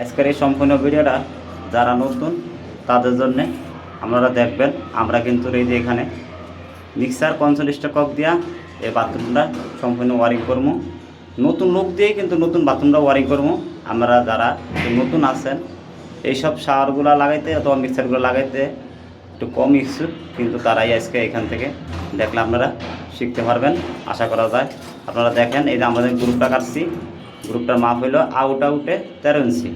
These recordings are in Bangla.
আজকের এই সম্পূর্ণ ভিডিওটা যারা নতুন, তাদের জন্য আপনারা দেখবেন, আমরা কিন্তু এই যে এখানে মিক্সার পঞ্চল্লিশটা কক দিয়া এই বাথরুমটা সম্পূর্ণ ওয়ারিং করব। নতুন লোক দিয়েই কিন্তু নতুন বাথরুমটা ওয়ারিং করব। আমরা যারা নতুন আছেন, এইসব শাওয়ারগুলো লাগাইতে অথবা মিক্সারগুলো লাগাইতে একটু কম ইচ্ছুক, কিন্তু তারাই আজকে এখান থেকে দেখলে আপনারা শিখতে পারবেন। আশা করা যায়, আপনারা দেখেন, এই যে আমাদের গ্রুপটা কাটছি। গ্রুপটার মাপ হইল আউট আউটে তেরো ইঞ্চি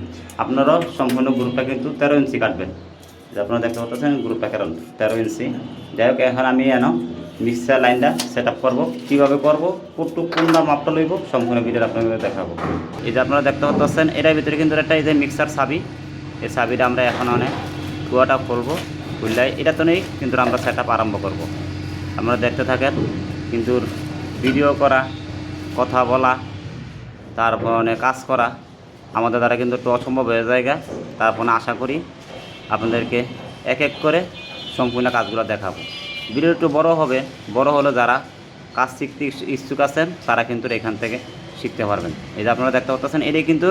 আপনারাও সম্পূর্ণ গ্রুপটা কিন্তু তেরো ইঞ্চি কাটবেন। যে আপনারা দেখতে পাচ্ছেন, গ্রুপটা কেরম, তেরো ইঞ্চি যাই হোক, এখন আমি এনো মিক্সার লাইনটা সেট আপ করব। কীভাবে করব? কোটু কোনটা মাপটা লইব? সম্পূর্ণ ভিডিওটা আপনাদের দেখাবো। এই যে আপনারা দেখতে পাচ্ছেন, এটার ভিতরে কিন্তু একটা এই যে মিক্সার সাবি এই সাবিটা আমরা এখন অনেক কুয়াটা খুলবো খুললে এটা তো নেই, কিন্তু আমরা সেট আরম্ভ করব। আপনারা দেখতে থাকেন, কিন্তু ভিডিও করা, কথা বলা তারপর কাজ করা। আমাদের দ্বারা কিন্তু একটু অসম্ভব হয়ে জায়গা তারপর আশা করি আপনাদেরকে এক এক করে সম্পূর্ণ কাজগুলো দেখাবো। ভিডিও একটু বড় হবে। বড় হলে যারা কাজ শিখতে ইচ্ছুক আছেন, তারা কিন্তু এখান থেকে শিখতে পারবেন। এই যে আপনারা দেখতে পাচ্ছেন, এটাই কিন্তু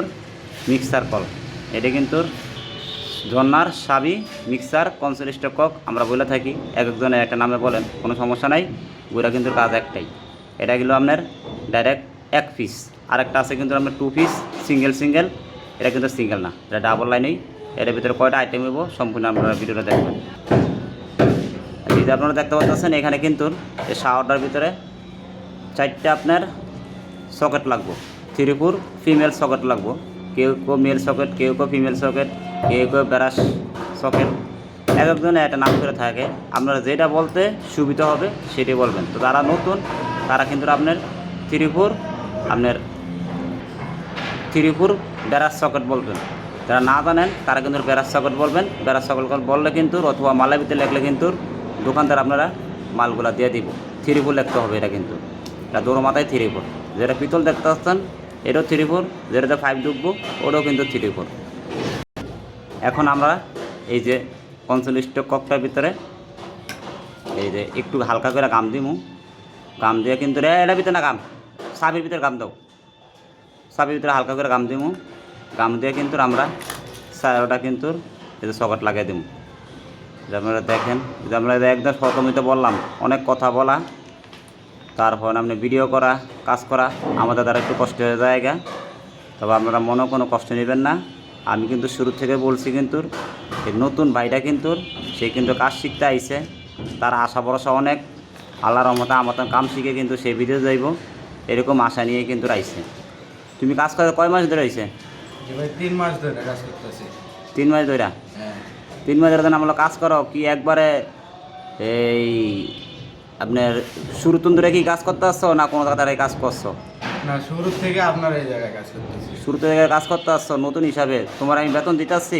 মিক্সার কল। এটা কিন্তু ঝর্নার সাবি মিক্সার পঞ্চল্লিশ কক। আমরা বলে থাকি এক একজনের একটা নামে বলেন, কোনো সমস্যা নাই। ওইটা কিন্তু কাজ একটাই। এটা গেলো আপনার ডাইরেক্ট এক পিস আর একটা আছে কিন্তু আপনার টু পিস সিঙ্গেল সিঙ্গেল এটা কিন্তু সিঙ্গেল না, এটা ডাবল লাইনেই এর ভিতরে কয়টা আইটেম হইব সম্পূর্ণ আপনারা ভিডিওটা দেখবেন এই যে আপনারা দেখতে পাচ্ছেন, এখানে কিন্তু এই শাওয়ারটার ভিতরে চারটে আপনার সকেট লাগবো। থ্রি ফোর ফিমেল সকেট লাগবো। কেউ কেউ মেল সকেট কেউ কেউ ফিমেল সকেট কেউ কেউ ব্যারাস সকেট এক একজনে একটা নাম করে থাকে। আপনারা যেটা বলতে সুবিধা হবে সেটাই বলবেন। তো যারা নতুন, তারা কিন্তু আপনার থ্রি ফোর আপনার থ্রি ফোর ব্যারাস সকেট বলবেন। যারা না জানেন, তারা কিন্তু ব্যারাস সকেট বলবেন। ব্যারাস সকেট বললে কিন্তু, অথবা মালের ভিতরে লেখলে কিন্তু দোকানদার আপনারা মালগুলা দিয়ে দিব। থ্রি ফোর লিখতে হবে এটা কিন্তু। এটা দৌড় মাথায় থ্রি ফোর যেটা পিতল দেখতে আসতেন এটাও থ্রি ফোর যেটাতে ফাইভ ঢুকবো, ওটাও কিন্তু থ্রি ফোর এখন আমরা এই যে পঞ্চল্লিশ ককটার ভিতরে এই যে একটু হালকা করে গাম দিমু। গাম দিয়ে কিন্তু রে, এটা ভিতরে না গাম। সাবির ভিতরে গাম দাও। সাবির ভিতরে হালকা করে গাম দিমু। গাম দিয়ে কিন্তু আমরা ওটা কিন্তু এই যে সকেট লাগিয়ে দিমু। যে আপনারা দেখেন যে আমরা একদম প্রথমে বললাম, অনেক কথা বলা, তারপর আপনি ভিডিও করা, কাজ করা, আমাদের দ্বারা একটু কষ্ট হয়ে যায় গা। তবে আপনারা মনে কোনো কষ্ট নেবেন না। আমি কিন্তু শুরু থেকে বলছি কিন্তু নতুন ভাইটা কিন্তু, সে কিন্তু কাজ শিখতে আইছে। তার আশা ভরসা অনেক। আল্লাহর রহমতে আমার কাম শিখে কিন্তু সে ভিডিও যাইব। এরকম আশা নিয়ে কিন্তু আইছে তুমি কাজ করে কয় মাস ধরে এবার তিন মাস ধরে কাজ করতেছি। তিন মাস ধরে? হ্যাঁ। তিন মাস ধরে আমরা কাজ করো কি একবারে এই আপনার শুরু ধরে কি কাজ করতে আসছো না কোনো জায়গায় কাজ করছ? না শুরু থেকে আপনার এই জায়গায় কাজ করতেছি। শুরু থেকে কাজ করতে আসছো নতুন হিসাবে। তোমার আমি বেতন দিতে আসছি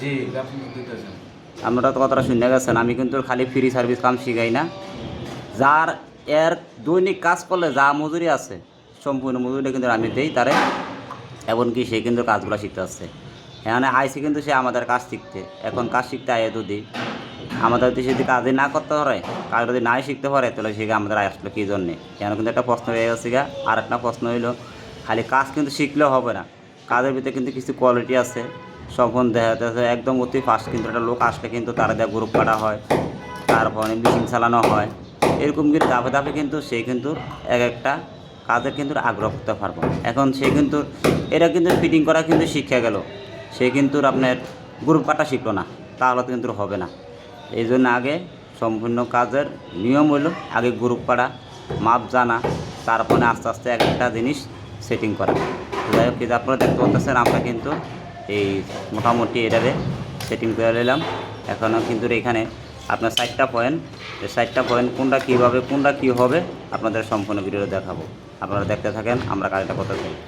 জি আপনি দিতেছেন আপনারা তো কথাটা শুনে গেছেন আমি কিন্তু খালি ফ্রি সার্ভিস কাম শিখাই না। যার এর দৈনিক কাজ করলে যা মজুরি আছে, সম্পূর্ণ মজুরিটা কিন্তু আমি দেই তারে। এমনকি সে কিন্তু কাজগুলো শিখতে আসছে। এখানে আইসি কিন্তু সে আমাদের কাজ শিখতে। এখন কাজ শিখতে আয় দিই আমাদের যদি যদি কাজে না করতে পারে, কাজ যদি নাই শিখতে পারে, তাহলে সে আমাদের আয় আসলো কী জন্যে? কেন কিন্তু একটা প্রশ্ন হয়ে গেছে গা আর একটা প্রশ্ন হইল, খালি কাজ কিন্তু শিখলেও হবে না। কাজের ভিতরে কিন্তু কিছু কোয়ালিটি আছে। সখন দেখা যাচ্ছে একদম অতি ফার্স্ট কিন্তু একটা লোক আসলে কিন্তু তারা দেওয়া গ্রুপ কাটা হয়। তারপরে মেশিন চালানো হয়। এরকম কিন্তু ধাপে ধাপে কিন্তু সে কিন্তু এক একটা কাজের কিন্তু আগ্রহ করতে পারব। এখন সে কিন্তু এটা কিন্তু ফিটিং করা কিন্তু শিক্ষা গেল। সে কিন্তু আপনার গ্রুপ কাটা শিখলো না, তাহলে তো কিন্তু হবে না। এই জন্য আগে সম্পূর্ণ কাজের নিয়ম হলো আগে গ্রুপ কাটা মাপ জানা, তারপরে আস্তে আস্তে এক একটা জিনিস সেটিং করা। যাই হোক আপনারা দেখতে পাচ্ছেন, আমরা কিন্তু এই মোটামুটি এটারে সেটিং করে নিলাম। এখনও কিন্তু এখানে আপনার সাইটটা পয়েন্ট, এই সাইটটা পয়েন্ট কোনটা কীভাবে কোনটা কী হবে, আপনাদের সম্পূর্ণ ভিডিও দেখাবো। আপনারা দেখতে থাকেন, আমরা কাজটা করতে থাকি।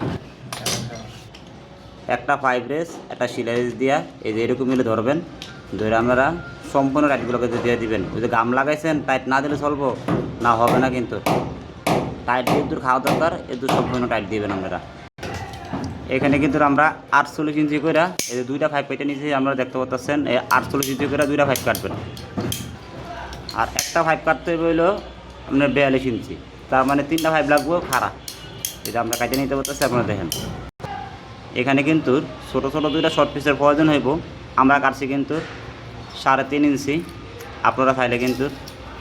একটা পাইপ রেস একটা সিলাই রেস দিয়া, এই যে এরকম মিলে ধরবেন। ধরে আপনারা সম্পূর্ণ টাইটগুলোকে দিয়ে দিবেন। ওই যে গাম লাগাইছেন টাইট না দিলে চলবো, না হবে না কিন্তু। টাইট কিন্তু খাওয়া দরকার এদু সম্পূর্ণ টাইট দিবেন আপনারা। এখানে কিন্তু আমরা আটচল্লিশ ইঞ্চি করে এই দুইটা ফাইভ কেটে নিয়েছি আমরা দেখতে পাচ্ছেন এই আটচল্লিশ ইঞ্চি করে দুইটা ফাইভ কাটবেন। আর একটা ফাইভ কাটতে হবে হইল আপনার বিয়াল্লিশ ইঞ্চি। তার মানে তিনটা ফাইভ লাগবো খারাপ এটা আমরা কাটে নিতে পারতেছি আপনারা দেখেন। এখানে কিন্তু ছোটো ছোটো দুইটা শর্ট পিসের প্রয়োজন হইব। আমরা কাটছি কিন্তু সাড়ে তিন ইঞ্চি। আপনারা চাইলে কিন্তু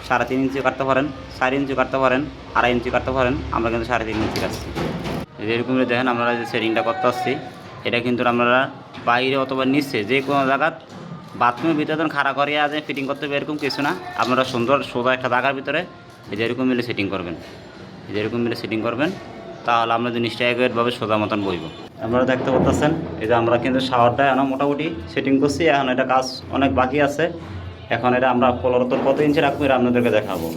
সাড়ে তিন ইঞ্চি কাটতে পারেন, চার ইঞ্চি কাটতে পারেন, আড়াই ইঞ্চি কাটতে পারেন। আমরা কিন্তু সাড়ে তিন ইঞ্চি কাটছি। এই যে এরকম দেখেন, আমরা যে সেটিংটা করতে আসছি, এটা কিন্তু আপনারা বাইরে অথবা নিচে যে কোনো জায়গা বাথরুমের ভিতরে যখন খাড়া করিয়া যে ফিটিং করতে হবে এরকম কিছু না। আপনারা সুন্দর সোজা একটা জায়গার ভিতরে এই যে এরকম মিলে সেটিং করবেন। এই যে এরকম মিলে সেটিং করবেন। তাহলে আমরা জিনিসটা একভাবে সোজা মতন বইব। আপনারা দেখতে পাচ্ছেন, এই যে আমরা কিন্তু শাওয়ারটা এখন মোটামুটি সেটিং করছি। এখন এটা কাজ অনেক বাকি আছে। এখন এটা আমরা পনেরোতর কত ইঞ্চি রাখব এটা আপনাদেরকে দেখাবো।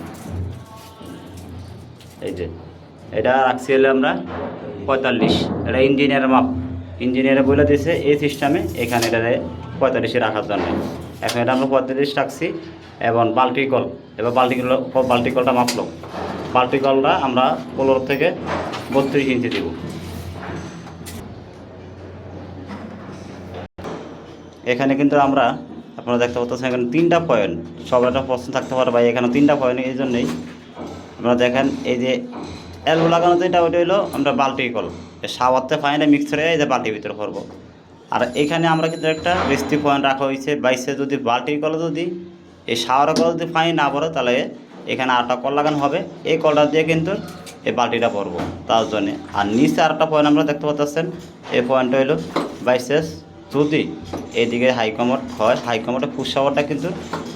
এই যে, এটা রাখছি হলে আমরা পঁয়তাল্লিশ। এটা ইঞ্জিনিয়ারের মাপ। ইঞ্জিনিয়ারে বলে দিয়েছে এই সিস্টেমে এখানে এটা পঁয়তাল্লিশে রাখার জন্য এখন এটা আমরা পঁয়তাল্লিশ রাখছি, এবং বাল্টি কল, এবার বাল্টি কল বাল্টি কলটা মাপলো। বাল্টি কলটা আমরা পনেরো থেকে বত্রিশ ইঞ্চি দিব। এখানে কিন্তু আমরা আপনারা দেখতে পাচ্ছেন, এখানে তিনটা পয়েন্ট সবার একটা প্রশ্ন থাকতে পারে ভাই, এখানে তিনটা পয়েন্ট এই জন্যই আপনারা দেখেন, এই যে এলবো লাগানো যেটা ওইটা হলো আমরা বাল্টি কল। সাওয়ারতে ফাইনে মিক্সারে এই যে বাল্টির ভিতরে করব। আর এখানে আমরা কিন্তু একটা রেস্টি পয়েন্ট রাখা হয়েছে বাইশে যদি বাল্টি কল যদি এই শাওয়ার কল যদি ফাইন না পড়ে, তাহলে এখানে আটটা কল লাগানো হবে। এই কলটা দিয়ে কিন্তু এই বাল্টিটা পরবো তার জন্যে। আর নিচে আরেকটা পয়েন্ট আমরা দেখতে পাচ্ছেন, এই পয়েন্টটা হলো বাইশেস যদি এইদিকে হাইকমোড হয়, হাইকমোডে ফুড শাওয়ারটা কিন্তু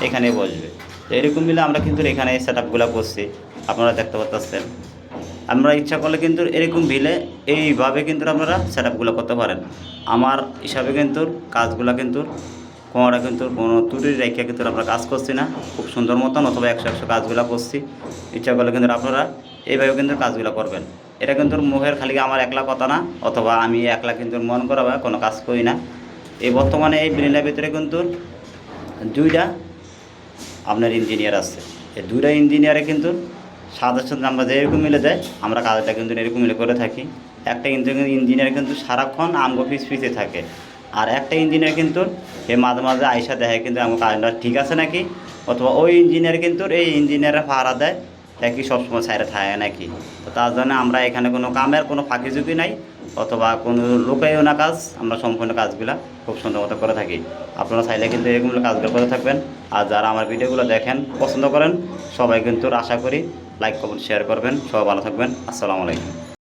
এখানে বসবে। এরকম মিলে আমরা কিন্তু এখানে সেট আপগুলো করছি। আপনারা দেখতে পাচ্ছেন। আমরা ইচ্ছা করলে কিন্তু এরকম ভিলে এইভাবে কিন্তু আপনারা সেট আপগুলো করতে পারেন। আমার হিসাবে কিন্তু কাজগুলো কিন্তু কোনোটা কিন্তু কোনো ত্রুটি রেখে কিন্তু আমরা কাজ করছি না। খুব সুন্দর মতন অথবা একশো একশো কাজগুলো করছি। ইচ্ছা করলে কিন্তু আপনারা এইভাবে কিন্তু কাজগুলো করবেন। এটা কিন্তু মুখের খালি আমার একলা কথা না, অথবা আমি একলা কিন্তু মন করা বা কোনো কাজ করি না। এই বর্তমানে এই বিল্ডিংয়ের ভিতরে কিন্তু দুইটা আপনার ইঞ্জিনিয়ার আছে। এই দুইটা ইঞ্জিনিয়ারে কিন্তু সাদের সাথে আমরা যেরকম মিলে দেয় আমরা কাজটা কিন্তু এরকম মিলে করে থাকি। একটা ইঞ্জিনিয়ার কিন্তু সারাক্ষণ আমগো পিস পিছে থাকে। আর একটা ইঞ্জিনিয়ার কিন্তু এ মাঝে মাঝে আইসা দেখে কিন্তু আমার কাজটা ঠিক আছে নাকি? অথবা ওই ইঞ্জিনিয়ার কিন্তু এই ইঞ্জিনিয়ারে ভাড়া দেয় একই সবসময় সাইডে থাকে নাকি? তো তার জন্য আমরা এখানে কোনো কামের কোনো ফাঁকি ঝুঁকি নাই, অথবা কোনো লোকায়ও না কাজ, আমরা সম্পূর্ণ কাজগুলা খুব সুন্দর মতো করে থাকি। আপনারা চাইলে কিন্তু এরকম কাজগুলো করে থাকবেন। আর যারা আমার ভিডিওগুলো দেখেন, পছন্দ করেন, সবাই কিন্তু আশা করি লাইক কমেন্ট শেয়ার করবেন। সবাই ভালো থাকবেন। আসসালামু আলাইকুম।